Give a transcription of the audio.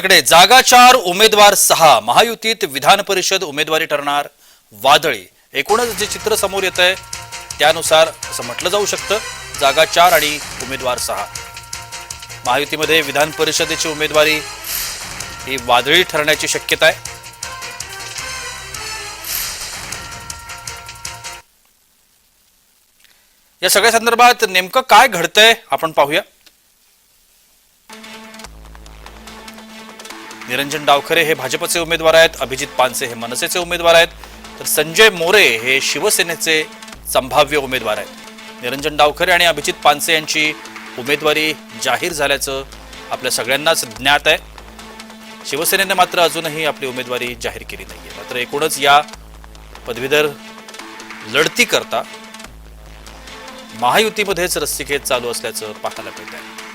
जागा चार उमेदवार सहा. महायुतीत विधान परिषद उमेदवारी ठरणार वादळी. एकूणच जे चित्र समोर येत आहे त्यानुसार असं म्हटलं जाऊ शकतं. जागा चार आणि उमेदवार सहा. महायुतीमध्ये विधान परिषदेची उमेदवारी ही वादळी ठरण्याची शक्यता आहे. या सगळ्या संदर्भात नेमकं काय घडतंय आपण पाहूया. निरंजन डावखरे हे भाजपचे उमेदवार आहेत अभिजित पानसे हे मनसेचे उमेदवार आहेत. तर संजय मोरे हे शिवसेनेचे संभाव्य उमेदवार आहेत. निरंजन डावखरे आणि अभिजित पानसे यांची उमेदवारी जाहीर झाल्याचं आपल्या सगळ्यांनाच ज्ञात आहे. शिवसेनेने मात्र अजूनही आपली उमेदवारी जाहीर केली नाही आहे मात्र एकूणच या पदवीधर लढती करता महायुतीमध्येच रस्तिकेत चालू असल्याचं पाहायला मिळत आहे